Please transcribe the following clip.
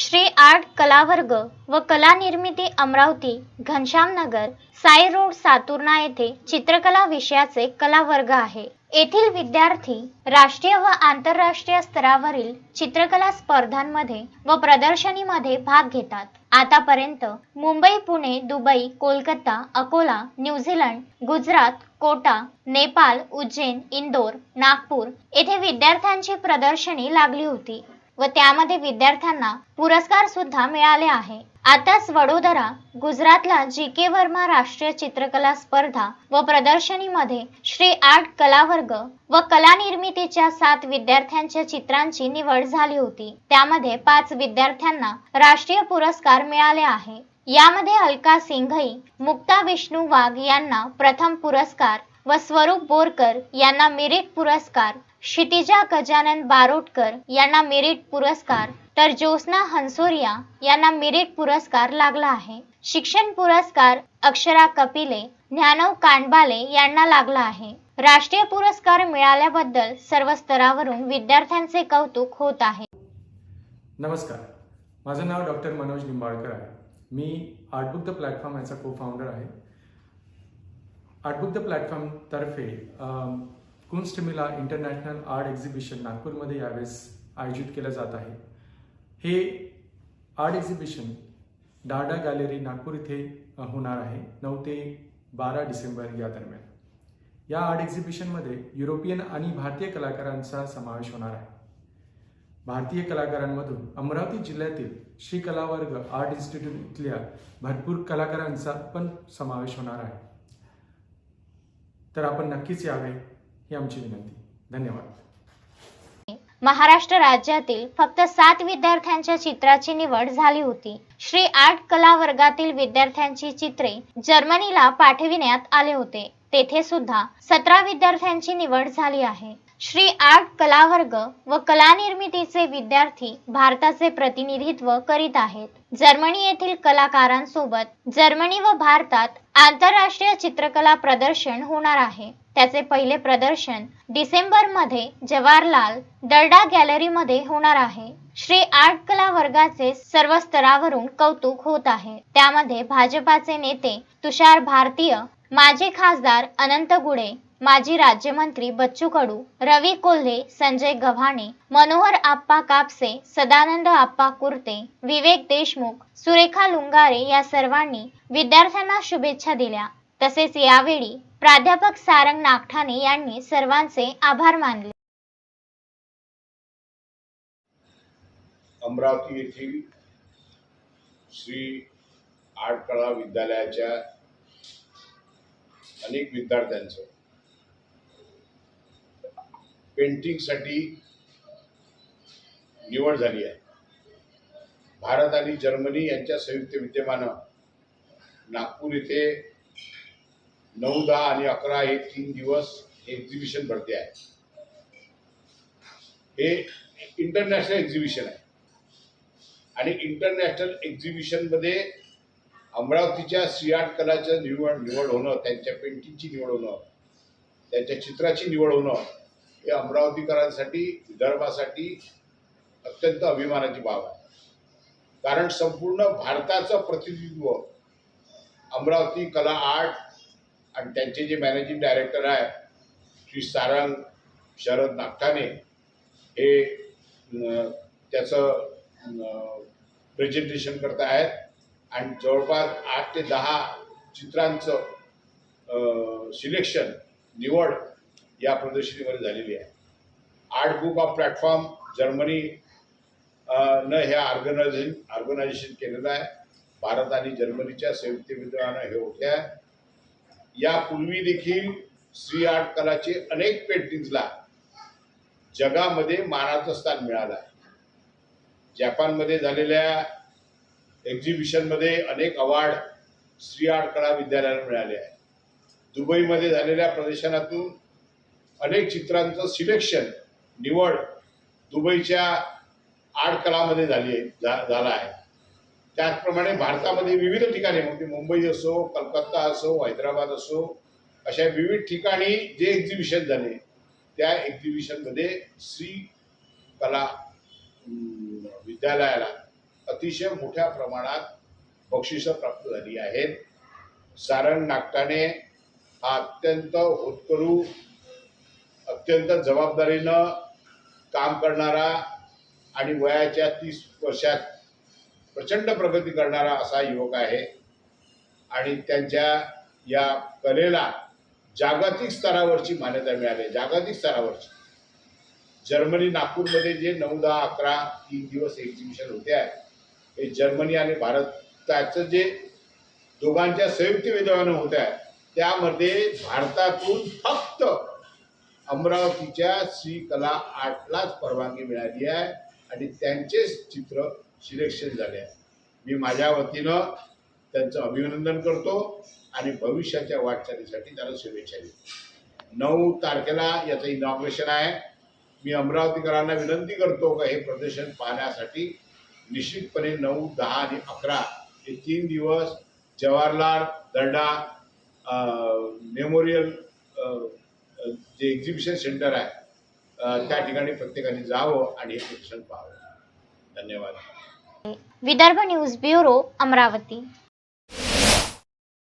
Shri art कलावर्ग व कला निर्मिती अमरावती घनश्यामनगर साई रोड सातुर्णा येथे चित्रकला विषयाचे कलावर्ग आहे. येथील विद्यार्थी राष्ट्रीय व आंतरराष्ट्रीय स्तरावरील चित्रकला स्पर्धांमध्ये व प्रदर्शनीमध्ये भाग घेतात. आतापर्यंत Mumbai Pune Dubai Kolkata Akola New Zealand Gujarat Kota Nepal Ujjain Indore Nagpur येथे विद्यार्थ्यांची प्रदर्शनी लागली होती. व त्यामध्ये विद्यार्थ्यांना पुरस्कार सुद्धा मिळाले आहे. आताच वडोदरा गुजरातला जी के वर्मा राष्ट्रीय चित्रकला स्पर्धा व प्रदर्शनीमध्ये श्री आर्ट कलावर्ग व कला निर्मितीच्या सात विद्यार्थ्यांच्या चित्रांची निवड झाली होती. त्यामध्ये पाच विद्यार्थ्यांना राष्ट्रीय पुरस्कार मिळाले आहे. यामध्ये अलका सिंघई मुक्ता विष्णू वाघ यांना प्रथम पुरस्कार व स्वरूप बोरकर यांना मिरिट पुरस्कार क्षितिजा गजानन बारोटकर यांना मेरिट पुरस्कार तर ज्योत्स्ना हंसोरिया यांना मेरिट पुरस्कार लागला आहे. शिक्षण पुरस्कार अक्षरा कपिले ज्ञानव कांडबाले यांना लागला आहे. राष्ट्रीय पुरस्कार मिळाल्याबद्दल सर्व स्तरावरून विद्यार्थ्यांचे कौतुक होत आहे. नमस्कार. माझं नाव डॉक्टर मनोज निंबाळकर आहे. मी आर्टबुक द प्लॅटफॉर्म याचा को फाउंडर आहे. आर्टबुक द प्लॅटफॉर्मतर्फे कुंस्टमिला इंटरनॅशनल आर्ट एक्झिबिशन नागपूरमध्ये यावेळेस आयोजित केलं जात आहे. हे art exhibition Dada gallery Nagpur इथे होणार आहे. नऊ ते बारा डिसेंबर या दरम्यान. या आर्ट एक्झिबिशनमध्ये युरोपियन आणि भारतीय कलाकारांचा समावेश होणार आहे. भारतीय कलाकारांमधून अमरावती जिल्ह्यातील श्री कलावर्ग आर्ट इन्स्टिट्यूट इथल्या भरपूर कलाकारांचा पण समावेश होणार आहे. तर आपण नक्कीच यावे. ही आमची विनंती. धन्यवाद. महाराष्ट्र राज्यातील फक्त सात विद्यार्थ्यांच्या चित्राची निवड झाली होती. श्री आर्ट कला वर्गातील विद्यार्थ्यांची चित्रे जर्मनीला पाठविण्यात आले होते. तेथे सुद्धा सतरा विद्यार्थ्यांची निवड झाली आहे. श्री आर्ट कलावर्ग व कला निर्मितीचे विद्यार्थी भारताचे प्रतिनिधित्व करीत आहेत. जर्मनी येथील कलाकारांसोबत जर्मनी व भारतात आंतरराष्ट्रीय चित्रकला प्रदर्शन होणार आहे. त्याचे पहिले प्रदर्शन डिसेंबरमध्ये जवाहरलाल दर्डा गॅलरीमध्ये होणार आहे. श्री आर्ट कला वर्गाचे सर्व स्तरावरून कौतुक होत आहे. त्यामध्ये भाजपाचे नेते तुषार भारतीय माजी खासदार अनंत गुडे माजी राज्यमंत्री बच्चू कडू रवी कोल्हे संजय गव्हाणे मनोहर आप्पा कापसे सदानंद आप्पा कुर्ते विवेक देशमुख सुरेखा लुंगारे या सर्वांनी विद्यार्थ्यांना शुभेच्छा दिल्या. तसेच यावेळी प्राध्यापक सारंग नागठाणे यांनी सर्वांचे आभार मानले. अमरावती येथील श्री आर्ट कला विद्यालयाच्या अनेक विद्यार्थ्यांचं पेंटिंगसाठी निवड झाली आहे. भारत आणि जर्मनी यांच्या संयुक्त विद्यमानं नागपूर इथे नऊ दहा आणि अकरा हे तीन दिवस एक्झिबिशन भरते आहे. हे इंटरनॅशनल एक्झिबिशन आहे. आणि इंटरनॅशनल एक्झिबिशनमध्ये अमरावतीच्या सियाट आर्ट कलाचं निवड निवड होणं त्यांच्या पेंटिंगची निवड होणं त्यांच्या चित्राची निवड होणं हे अमरावतीकरांसाठी विदर्भासाठी अत्यंत अभिमानाची बाब आहे. कारण संपूर्ण भारताचं प्रतिनिधित्व अमरावती कला आर्ट आणि त्यांचे जे मॅनेजिंग डायरेक्टर आहे श्री सारंग शरद नागठाणे हे त्याचं प्रेझेंटेशन करत आहेत. आणि जवळपास आठ ते दहा चित्रांचं सिलेक्शन निवड या प्रदर्शनीमध्ये झालेली आहे. Art book of platform Germany न ह्या ऑर्गनायझेशन ऑर्गनायझेशन केलेलं आहे. भारत आणि जर्मनीच्या संयुक्त विद्वानं हे होते आहे. यापूर्वी देखील श्री आर्ट कलाचे अनेक पेंटिंग्सला जगामध्ये मानाचं स्थान मिळालं आहे. जपानमध्ये झालेल्या एक्झिबिशनमध्ये अनेक अवॉर्ड श्री आर्ट कला विद्यालयाला मिळाले आहे. दुबईमध्ये झालेल्या प्रदर्शनातून अनेक चित्रांचं सिलेक्शन निवड दुबईच्या आर्ट कलामध्ये झाली आहे झा झाला आहे. त्याचप्रमाणे भारतामध्ये विविध ठिकाणी म्हणजे मुंबई असो कलकत्ता असो हैदराबाद असो अशा विविध ठिकाणी जे एक्झिबिशन झाले त्या एक्झिबिशनमध्ये श्री कला विद्यालयाला अतिशय मोठ्या प्रमाणात बक्षिसं प्राप्त झाली आहेत. सारण नागटाणे हा अत्यंत होतकरू अत्यंत जबाबदारीनं काम करणारा आणि वयाच्या तीस वर्षात प्रचंड प्रगती करणारा असा युवक आहे. आणि त्यांच्या या कलेला जागतिक स्तरावरची मान्यता मिळाली. जागतिक स्तरावरची. जर्मनी नागपूरमध्ये जे नऊ दहा अकरा तीन दिवस एक्झिबिशन होते आहे. हे जर्मनी आणि भारताचं जे दोघांच्या संयुक्त विद्यमानं होत आहे त्यामध्ये भारतातून फक्त अमरावतीच्या श्री कला आर्टलाच परवानगी मिळाली आहे आणि त्यांचेच चित्र सिलेक्शन झाले आहे. मी माझ्या वतीनं त्यांचं अभिनंदन करतो आणि भविष्याच्या वाटचालीसाठी त्याला शुभेच्छा देतो. नऊ तारखेला याचं इनॉग्रेशन आहे. मी अमरावतीकरांना विनंती करतो का हे प्रदर्शन पाहण्यासाठी निश्चितपणे नऊ दहा आणि अकरा हे तीन दिवस जवाहरलाल दर्डा मेमोरियल जे एक्झिबिशन सेंटर आहे त्या ठिकाणी प्रत्येकाने जावं आणि हे प्रदर्शन पाहावं. धन्यवाद. Vidarbha news bureau Amravati.